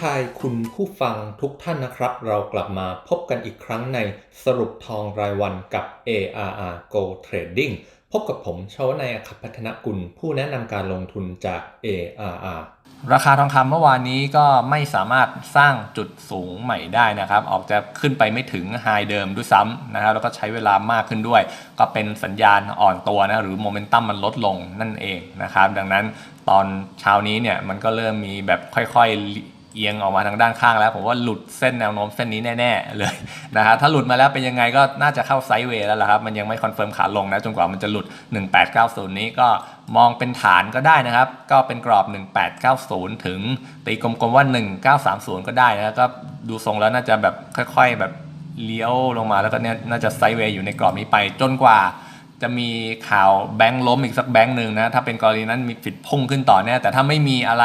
ทายคุณผู้ฟังทุกท่านนะครับ เรากลับมาพบกันอีกครั้งในสรุปทองรายวันกับ ARR Go Trading พบกับผมชวนายอคับพัฒนกุล ผู้แนะนำการลงทุนจาก ARR ราคาทองคำเมื่อวานนี้ก็ไม่สามารถสร้างจุดสูงใหม่ได้นะครับ ออกจะขึ้นไปไม่ถึงไฮเดิมด้วยซ้ำนะครับแล้วก็ใช้เวลามากขึ้นด้วย ก็เป็นสัญญาณอ่อนตัวนะหรือโมเมนตัมมันลดลงนั่นเองนะครับ ดังนั้นตอนเช้านี้เนี่ยมันก็เริ่มมีแบบค่อยๆ เอียงออกมาทางด้านข้างแล้ว ผมว่าหลุดเส้นแนวโน้มเส้นนี้แน่ๆเลยนะครับถ้าหลุดมาแล้วเป็นยังไงก็น่าจะเข้าไซด์เวย์แล้วล่ะครับ มันยังไม่คอนเฟิร์มขาลงนะจนกว่ามันจะหลุด 1890 นี้ก็มองเป็นฐานก็ได้นะครับ ก็เป็นกรอบ 1890 ถึงตีกลมๆว่า 1930 ก็ได้นะก็ดูทรงแล้วน่าจะแบบค่อยๆแบบเลี้ยวลงมาแล้วก็เนี่ยน่าจะไซด์เวย์อยู่ในกรอบนี้ไปจนกว่าจะมีข่าวแบงค์ล้มอีกสักแบงค์หนึ่งนะ ถ้าเป็นกรณีนั้นมีฟิดพุ่งขึ้นต่อแน่แต่ถ้าไม่มีอะไร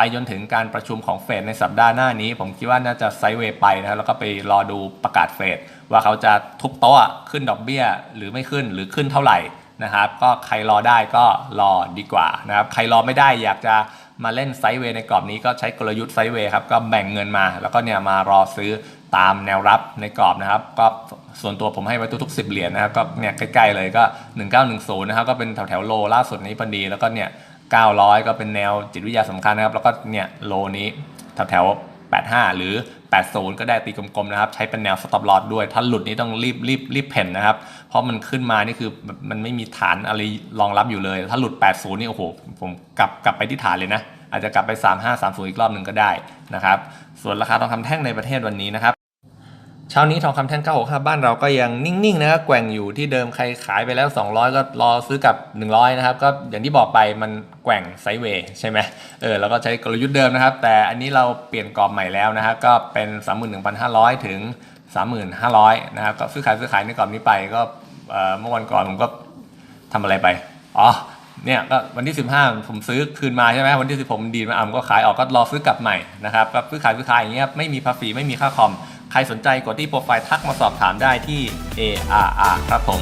ไปจนถึงการประชุมของเฟดในสัปดาห์หน้านี้ ผมคิดว่าน่าจะไซด์เวย์ไปนะครับแล้วก็ไปรอดูประกาศเฟดว่าเขาจะทุบโต๊ะขึ้นดอกเบี้ย หรือไม่ขึ้นหรือขึ้นเท่าไหร่นะครับ ก็ใครรอได้ก็รอดีกว่านะครับใครรอไม่ได้อยากจะมาเล่นไซด์เวย์ในกรอบนี้ก็ใช้กลยุทธ์ไซด์เวย์ครับก็แบ่งเงินมา แล้วก็เนี่ยมารอซื้อตามแนวรับในกรอบนะครับ ก็ส่วนตัวผมให้ไว้ทุกๆ10 เหรียญนะครับก็เนี่ยใกล้ๆเลยก็ 1910นะครับก็เป็นแถวๆโลล่าสุดนี้พอดีแล้วก็เนี่ย 900 ก็เป็นแนวจิตวิทยาสำคัญนะครับ แล้วก็เนี่ยโลนี้แถวๆ85 หรือ 80 ก็ได้ตีกลมๆนะครับ ใช้เป็นแนว stop loss ด้วย ถ้าหลุดนี้ต้องรีบรีบรีบเพ่นนะครับ เพราะมันขึ้นมานี่คือมันไม่มีฐานอะไรรองรับอยู่เลย ถ้าหลุด 80 นี่โอ้โห ผมกลับกลับไปที่ฐานเลยนะ อาจจะกลับไป 35 30 อีกรอบหนึ่งก็ได้นะครับ ส่วนราคาทองคำแท่งในประเทศวันนี้นะครับ เช้านี้ทองคำแท่ง965บ้านเราก็ยังนิ่งๆนะครับแกว่งอยู่ที่เดิมใครขายไปแล้ว 200 ก็รอซื้อกับ 100 นะครับ ก็อย่างที่บอกไปมันแกว่งไซเวย์ใช่ไหมเออแล้วก็ใช้กลยุทธ์เดิมนะครับ แต่อันนี้เราเปลี่ยนกรอบใหม่แล้วนะครับก็เป็น 31,500 ถึง 3,500 นะครับก็ซื้อขายซื้อขายในกรอบนี้ไปก็เมื่อวันก่อนผมก็ทำอะไรไปอ๋อเนี่ยก็วันที่ 15 ผมซื้อคืนมาใช่ไหมวันที่ 16มันดีมาอะผมก็ขายออกก็รอซื้อกลับใหม่นะครับก็ซื้อขายซื้อขายอย่างเงี้ยไม่มีภาษีไม่มีค่าคอม ใครสนใจกดที่โปรไฟล์ทักมาสอบถามได้ที่ ARR ครับผม